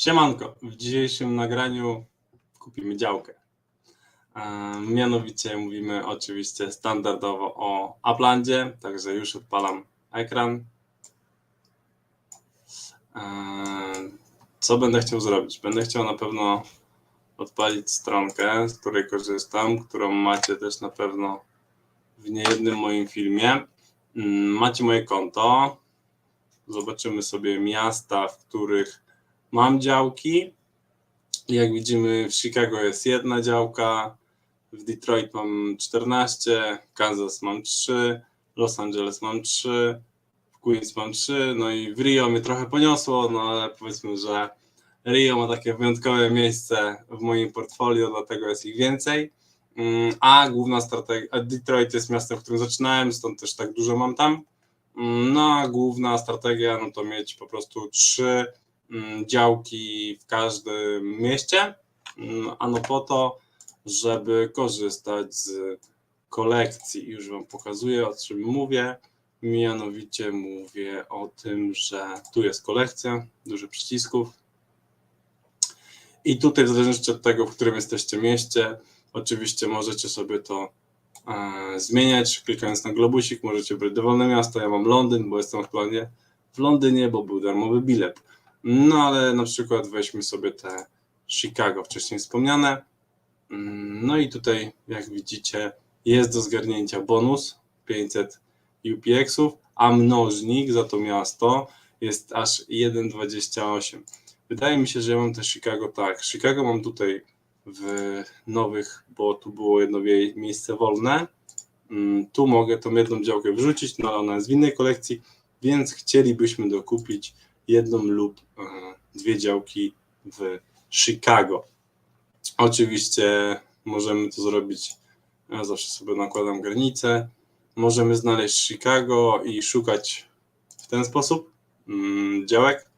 Siemanko, w dzisiejszym nagraniu kupimy działkę. E, Mianowicie mówimy oczywiście standardowo o Uplandzie, także już odpalam ekran. E, Co będę chciał zrobić? Będę chciał na pewno odpalić stronkę, z której korzystam, którą macie też na pewno w niejednym moim filmie. Mm, Macie moje konto. Zobaczymy sobie miasta, w których mam działki. Jak widzimy, w Chicago jest jedna działka, w Detroit mam 14, w Kansas mam 3, Los Angeles mam 3, w Queens mam 3, no i w Rio mnie trochę poniosło, no ale powiedzmy, że Rio ma takie wyjątkowe miejsce w moim portfolio, dlatego jest ich więcej. Mm, A główna strategia, a Detroit jest miastem, w którym zaczynałem, stąd też tak dużo mam tam. Mm, No a główna strategia, no to mieć po prostu trzy działki w każdym mieście, Mm, ano po to, żeby korzystać z kolekcji. Już Wam pokazuję, o czym mówię. Mianowicie mówię o tym, że tu jest kolekcja, dużo przycisków. I tutaj, w zależności od tego, w którym jesteście mieście, oczywiście możecie sobie to e, zmieniać. Klikając na globusik, możecie brać dowolne miasto. Ja mam Londyn, bo jestem aktualnie w Londynie, bo był darmowy bilet. No ale na przykład weźmy sobie te Chicago, wcześniej wspomniane. Mm, No i tutaj, jak widzicie, jest do zgarnięcia bonus 500 UPX-ów, a mnożnik za to miasto jest aż 1,28. Wydaje mi się, że ja mam te Chicago tak. Chicago mam tutaj w nowych, bo tu było jedno miejsce wolne. Mm, Tu mogę tą jedną działkę wrzucić, no ale ona jest w innej kolekcji, więc chcielibyśmy dokupić jedną lub e, dwie działki w Chicago. Oczywiście możemy to zrobić, ja zawsze sobie nakładam granicę. Możemy znaleźć Chicago i szukać w ten sposób mm, działek,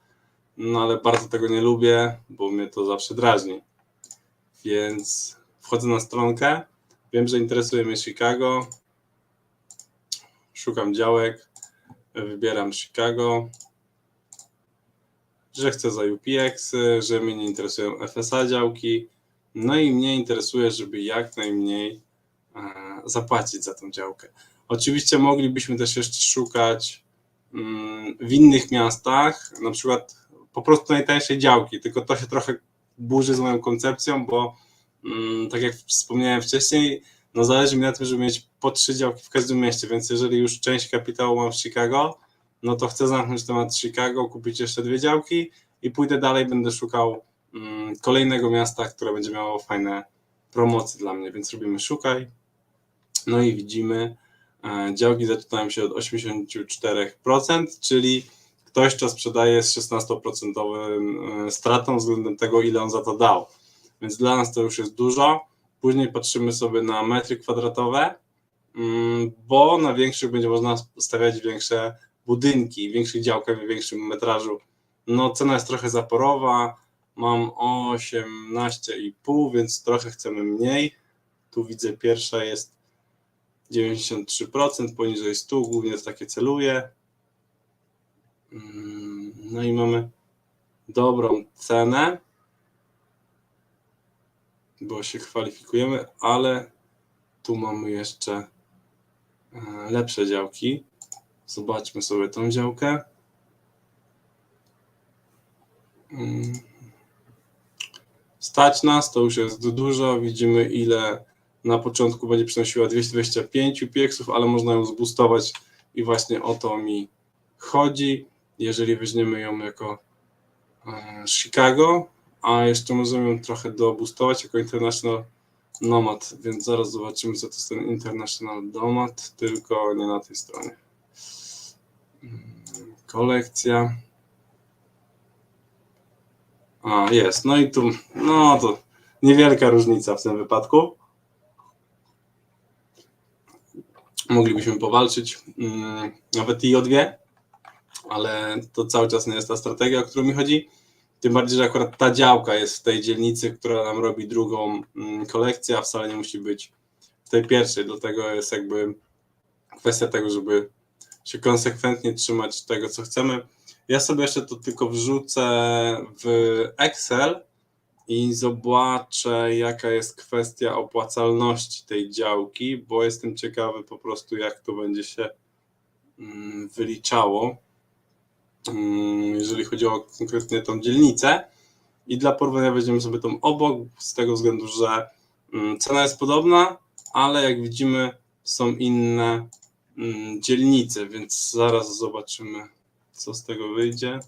no ale bardzo tego nie lubię, bo mnie to zawsze drażni. Więc wchodzę na stronkę, wiem, że interesuje mnie Chicago, szukam działek, wybieram Chicago, że chcę za UPX, że mnie nie interesują FSA działki, no i mnie interesuje, żeby jak najmniej e, zapłacić za tą działkę. Oczywiście moglibyśmy też jeszcze szukać mm, w innych miastach, na przykład po prostu najtańszej działki, tylko to się trochę burzy z moją koncepcją, bo mm, tak jak wspomniałem wcześniej, no zależy mi na tym, żeby mieć po trzy działki w każdym mieście, więc jeżeli już część kapitału mam w Chicago, no to chcę zamknąć temat Chicago, kupić jeszcze dwie działki i pójdę dalej, będę szukał mm, kolejnego miasta, które będzie miało fajne promocje dla mnie, więc robimy szukaj. No i widzimy, e, działki zaczynają się od 84%, czyli ktoś, kto sprzedaje z 16% e, stratą względem tego, ile on za to dał. Więc dla nas to już jest dużo. Później patrzymy sobie na metry kwadratowe, mm, bo na większych będzie można stawiać większe budynki, w większych działkach, w większym metrażu. No cena jest trochę zaporowa, mam 18,5, więc trochę chcemy mniej. Tu widzę pierwsza jest 93%, poniżej 100, głównie to takie celuję. Mm, No i mamy dobrą cenę, bo się kwalifikujemy, ale tu mamy jeszcze e, lepsze działki. Zobaczmy sobie tą działkę. Mm. Stać nas, to już jest dużo. Widzimy, ile na początku będzie przynosiła 225 UPX-ów, ale można ją zboostować i właśnie o to mi chodzi. Jeżeli weźmiemy ją jako e, Chicago, a jeszcze możemy ją trochę doboostować jako International Nomad, więc zaraz zobaczymy, co to jest ten International Nomad, tylko nie na tej stronie. Kolekcja. A, jest. No i tu, no to niewielka różnica w tym wypadku. Moglibyśmy powalczyć, mm, nawet i o dwie, ale to cały czas nie jest ta strategia, o którą mi chodzi. Tym bardziej, że akurat ta działka jest w tej dzielnicy, która nam robi drugą mm, kolekcję, a wcale nie musi być w tej pierwszej. Dlatego jest jakby kwestia tego, żeby się konsekwentnie trzymać tego, co chcemy. Ja sobie jeszcze to tylko wrzucę w Excel i zobaczę, jaka jest kwestia opłacalności tej działki, bo jestem ciekawy po prostu, jak to będzie się mm, wyliczało, mm, jeżeli chodzi o konkretnie tą dzielnicę. I dla porównania weźmiemy sobie tą obok, z tego względu, że mm, cena jest podobna, ale jak widzimy, są inne mm, dzielnice, więc zaraz zobaczymy, co z tego wyjdzie.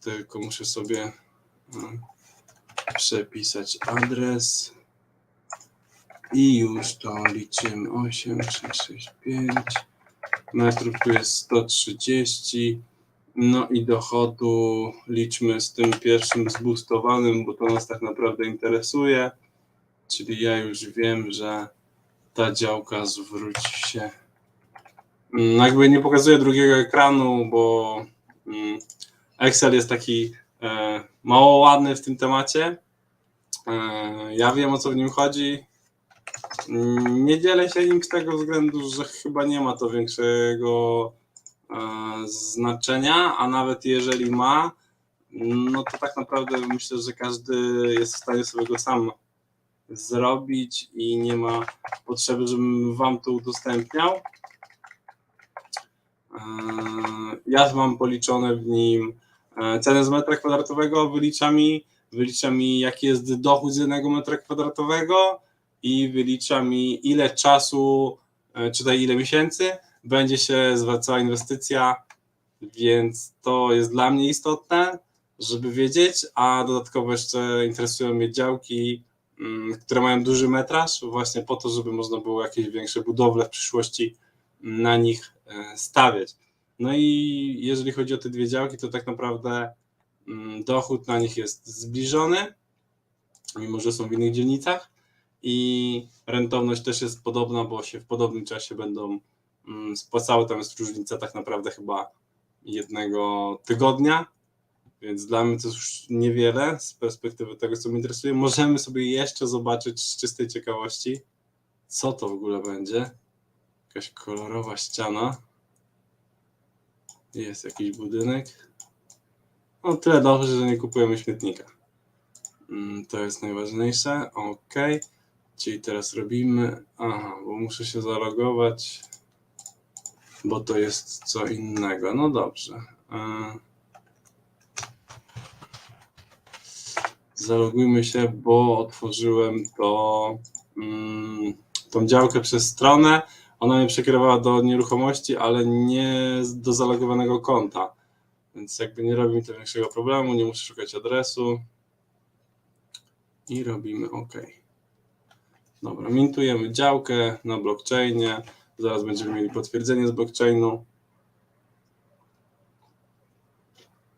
Tylko muszę sobie mm, przepisać adres. I już to liczymy. 8, 3, 6, 5 metrów tu jest 130 no i dochodu liczmy z tym pierwszym zboostowanym, bo to nas tak naprawdę interesuje. Czyli ja już wiem, że ta działka zwróci się jakby nie pokazuję drugiego ekranu, bo mm, Excel jest taki e, mało ładny w tym temacie. E, ja wiem o co w nim chodzi. Mm, Nie dzielę się nim z tego względu, że chyba nie ma to większego e, znaczenia, a nawet jeżeli ma, no to tak naprawdę myślę, że każdy jest w stanie sobie go sam zrobić i nie ma potrzeby, żebym wam to udostępniał. Eee, Ja mam policzone w nim e, cenę z metra kwadratowego, wylicza mi, wylicza mi jaki jest dochód z jednego metra kwadratowego i wylicza mi ile czasu, e, czy tutaj ile miesięcy będzie się zwracała inwestycja, więc to jest dla mnie istotne, żeby wiedzieć, a dodatkowo jeszcze interesują mnie działki, mm, które mają duży metraż, właśnie po to, żeby można było jakieś większe budowle w przyszłości na nich stawiać. No i jeżeli chodzi o te dwie działki, to tak naprawdę mm, dochód na nich jest zbliżony, mimo że są w innych dzielnicach i rentowność też jest podobna, bo się w podobnym czasie będą mm, spłacały. Tam jest różnica tak naprawdę chyba jednego tygodnia, więc dla mnie to już niewiele z perspektywy tego, co mnie interesuje. Możemy sobie jeszcze zobaczyć z czystej ciekawości, co to w ogóle będzie. Jakaś kolorowa ściana. Jest jakiś budynek. No tyle dobrze, że nie kupujemy śmietnika. Mm, To jest najważniejsze. Ok. Czyli teraz robimy. Aha, bo muszę się zalogować, bo to jest co innego. No dobrze. E, Zalogujmy się, bo otworzyłem to, mm, tą działkę przez stronę. Ona mnie przekierowała do nieruchomości, ale nie do zalogowanego konta. Więc jakby nie robi mi to większego problemu, nie muszę szukać adresu. I robimy OK. Dobra, mintujemy działkę na blockchainie. Zaraz będziemy mieli potwierdzenie z blockchainu.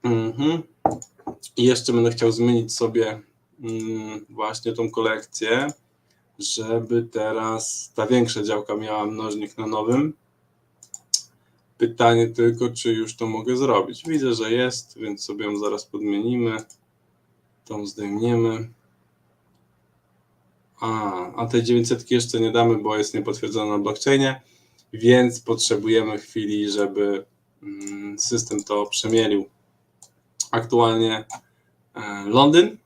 Mhm. I jeszcze będę chciał zmienić sobie mm, właśnie tą kolekcję, żeby teraz ta większa działka miała mnożnik na nowym. Pytanie tylko, czy już to mogę zrobić. Widzę, że jest, więc sobie ją zaraz podmienimy. Tą zdejmiemy. A, a tej 900 jeszcze nie damy, bo jest niepotwierdzona na blockchainie, więc potrzebujemy chwili, żeby mm, system to przemielił. Aktualnie e, Londyn.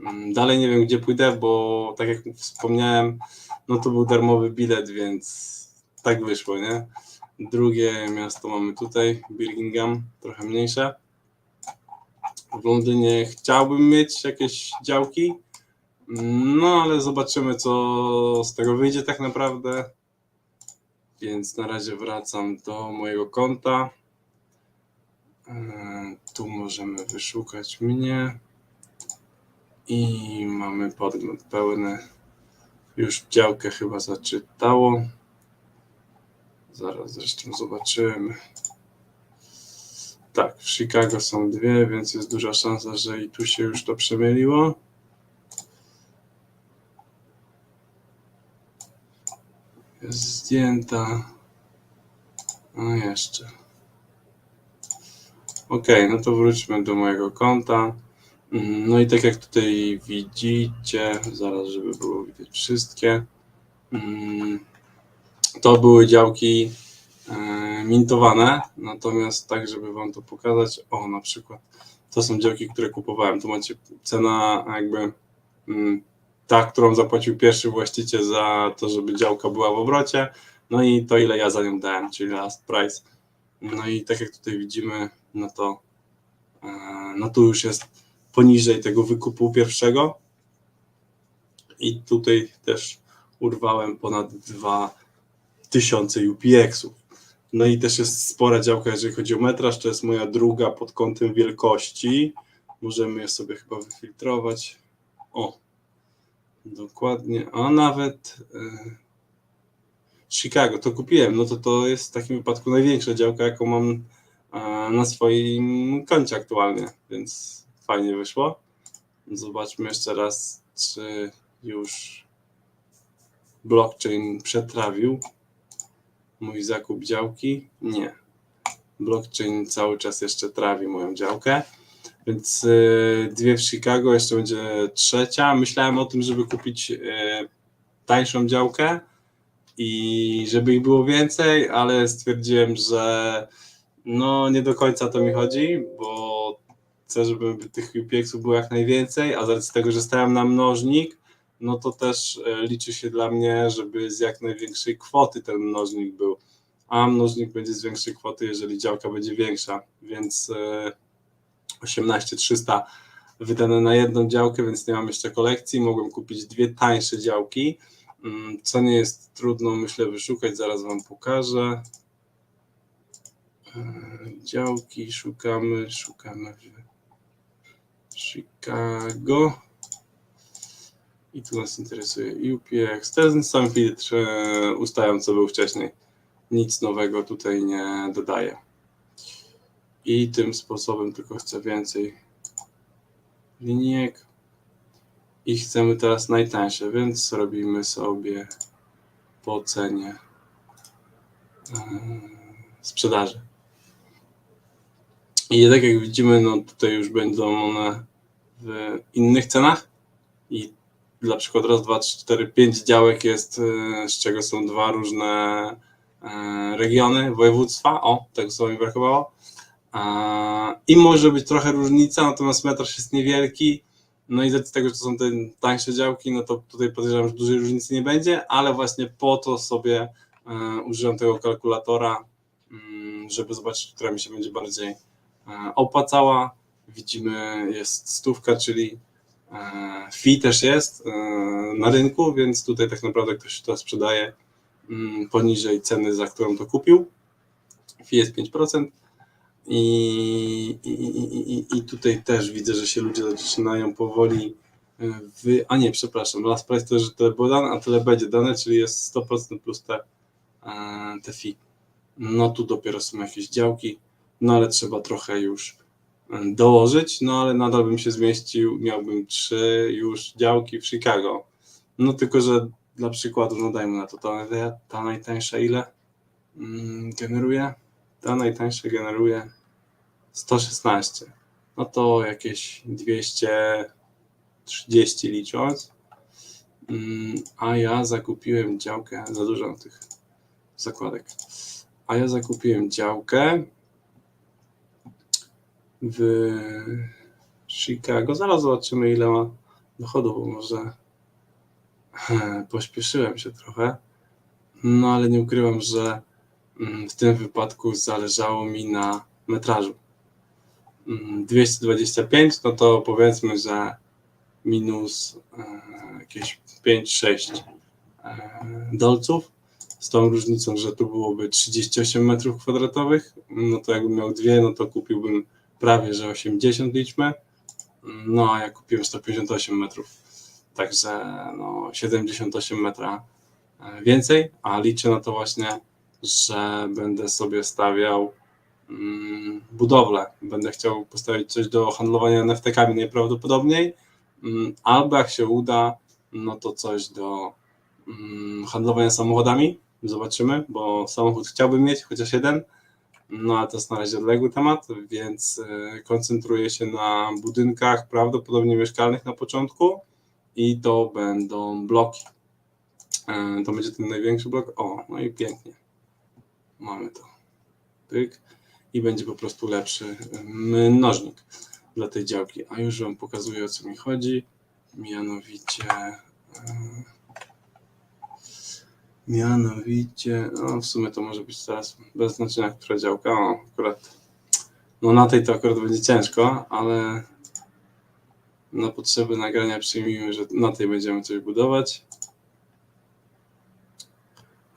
Mm, Dalej nie wiem, gdzie pójdę, bo tak jak wspomniałem, no to był darmowy bilet, więc tak wyszło, nie? Drugie miasto mamy tutaj, Birmingham, trochę mniejsze. W Londynie chciałbym mieć jakieś działki, no ale zobaczymy, co z tego wyjdzie tak naprawdę. Więc na razie wracam do mojego konta. Eee, Tu możemy wyszukać mnie. I mamy podgląd pełny. Już działkę chyba zaczytało. Zaraz zresztą zobaczymy. Tak, w Chicago są dwie, więc jest duża szansa, że i tu się już to przemieliło. Jest zdjęta. No jeszcze. Ok, no to wróćmy do mojego konta. Mm, No i tak jak tutaj widzicie, zaraz, żeby było widać wszystkie, mm, to były działki e, mintowane, natomiast tak, żeby Wam to pokazać, o na przykład to są działki, które kupowałem, tu macie cena jakby mm, ta, którą zapłacił pierwszy właściciel za to, żeby działka była w obrocie, no i to ile ja za nią dałem, czyli last price. No i tak jak tutaj widzimy, no to e, no tu już jest poniżej tego wykupu pierwszego i tutaj też urwałem ponad 2000 UPX-ów. No i też jest spora działka, jeżeli chodzi o metraż, to jest moja druga pod kątem wielkości. Możemy je sobie chyba wyfiltrować. O, dokładnie, a nawet e, Chicago, to kupiłem, no to to jest w takim wypadku największa działka, jaką mam e, na swoim koncie aktualnie, więc fajnie wyszło. Zobaczmy jeszcze raz, czy już blockchain przetrawił mój zakup działki. Nie. Blockchain cały czas jeszcze trawi moją działkę. Więc y, dwie w Chicago, jeszcze będzie trzecia. Myślałem o tym, żeby kupić y, tańszą działkę i żeby ich było więcej, ale stwierdziłem, że no nie do końca to mi chodzi, bo chcę, żeby tych UPX-ów było jak najwięcej, a z racji tego, że stałem na mnożnik, no to też e, liczy się dla mnie, żeby z jak największej kwoty ten mnożnik był, a mnożnik będzie z większej kwoty, jeżeli działka będzie większa, więc 18300 wydane na jedną działkę, więc nie mam jeszcze kolekcji, mogłem kupić dwie tańsze działki, mm, co nie jest trudno, myślę, wyszukać, zaraz Wam pokażę. E, działki szukamy, szukamy Chicago. I tu nas interesuje UPX. Ten sam filtr e, ustawiam, co był wcześniej. Nic nowego tutaj nie dodaję. I tym sposobem tylko chcę więcej linijek. I chcemy teraz najtańsze, więc robimy sobie po cenie e, sprzedaży. I tak jak widzimy, no tutaj już będą one w innych cenach. I dla przykładu raz, dwa, trzy, cztery, pięć działek jest, e, z czego są dwa różne e, regiony, województwa, o, tego słowa mi brakowało. I może być trochę różnica, natomiast metraż jest niewielki, no i z tego, że to są te tańsze działki, no to tutaj podejrzewam, że dużej różnicy nie będzie, ale właśnie po to sobie e, użyłem tego kalkulatora, mm, żeby zobaczyć, która mi się będzie bardziej opłacała. Widzimy, jest stówka, czyli E, fee też jest e, na rynku, więc tutaj tak naprawdę ktoś to sprzedaje mm, poniżej ceny, za którą to kupił. Fee jest 5%. I, i, i, I tutaj też widzę, że się ludzie zaczynają powoli e, wy... A nie, przepraszam, last price to, że tyle było dane, a tyle będzie dane, czyli jest 100% plus te, te fee. No tu dopiero są jakieś działki, no ale trzeba trochę już dołożyć, no ale nadal bym się zmieścił, miałbym trzy już działki w Chicago. No tylko, że dla przykładu, no dajmy na to, ta, ta najtańsza ile mm, generuje? Ta najtańsza generuje 116. No to jakieś 230 licząc. Mm, a ja zakupiłem działkę, za dużo tych zakładek. A ja zakupiłem działkę w Chicago. Zaraz zobaczymy, ile ma dochodu, bo może pośpieszyłem się trochę. No ale nie ukrywam, że mm, w tym wypadku zależało mi na metrażu. 225, mm, no to powiedzmy, że minus e, jakieś 5-6 e, dolców. Z tą różnicą, że tu byłoby 38 metrów kwadratowych, no to jakbym miał dwie, no to kupiłbym prawie że 80 liczmy, no a ja kupiłem 158 metrów, także no 78 metra e, więcej, a liczę na to właśnie, że będę sobie stawiał mm, budowlę, będę chciał postawić coś do handlowania NFT-kami najprawdopodobniej, mm, albo jak się uda, no to coś do mm, handlowania samochodami, zobaczymy, bo samochód chciałbym mieć, chociaż jeden, no a to jest na razie odległy temat, więc e, koncentruję się na budynkach prawdopodobnie mieszkalnych na początku i to będą bloki. E, to będzie ten największy blok. O, no i pięknie. Mamy to. Pyk. I będzie po prostu lepszy mnożnik dla tej działki. A już Wam pokazuję o co mi chodzi. Mianowicie. Mianowicie, no w sumie to może być teraz bez znaczenia, która działka. O, akurat. No na tej to akurat będzie ciężko, ale na potrzeby nagrania przyjmijmy, że na tej będziemy coś budować.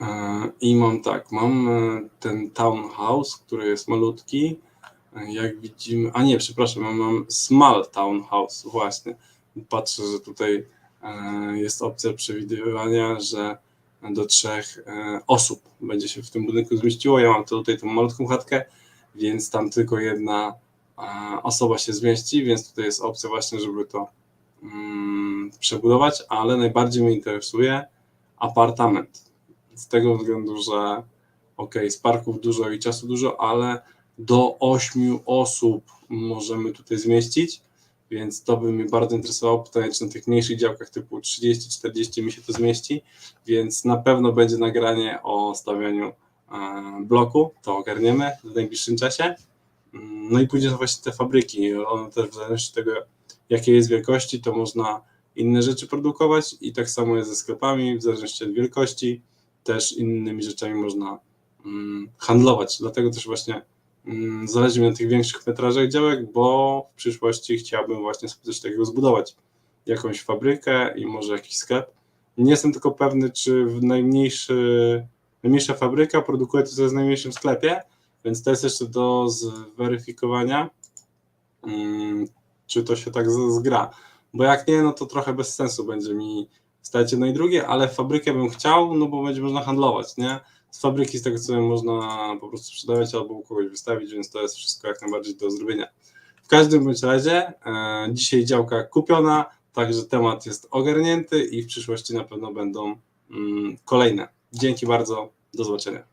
E, I mam tak, mam e, ten townhouse, który jest malutki. E, Jak widzimy, a nie, przepraszam, mam, small townhouse, właśnie. Patrzę, że tutaj jest opcja przewidywania, że do trzech e, osób będzie się w tym budynku zmieściło. Ja mam tutaj tą malutką chatkę, więc tam tylko jedna e, osoba się zmieści, więc tutaj jest opcja właśnie, żeby to mm, przebudować, ale najbardziej mnie interesuje apartament. Z tego względu, że ok, z parków dużo i czasu dużo, ale do ośmiu osób możemy tutaj zmieścić, więc to by mnie bardzo interesowało. Pytanie, czy na tych mniejszych działkach typu 30-40 mi się to zmieści, więc na pewno będzie nagranie o stawianiu e, bloku, to ogarniemy w najbliższym czasie. Mm, No i później właśnie te fabryki, one też w zależności od tego, jakiej jest wielkości, to można inne rzeczy produkować i tak samo jest ze sklepami, w zależności od wielkości, też innymi rzeczami można mm, handlować. Dlatego też właśnie zależy mi na tych większych metrażach działek, bo w przyszłości chciałbym właśnie coś takiego zbudować. Jakąś fabrykę i może jakiś sklep. Nie jestem tylko pewny, czy w najmniejszy, najmniejsza fabryka produkuje to, co jest w najmniejszym sklepie, więc to jest jeszcze do zweryfikowania, mm, czy to się tak zgra. Bo jak nie, no to trochę bez sensu będzie mi stać jedno i drugie, ale fabrykę bym chciał, no bo będzie można handlować, nie? Z fabryki, z tego co można po prostu sprzedawać albo u kogoś wystawić, więc to jest wszystko jak najbardziej do zrobienia. W każdym bądź razie, e, dzisiaj działka kupiona, także temat jest ogarnięty i w przyszłości na pewno będą mm, kolejne. Dzięki bardzo, do zobaczenia.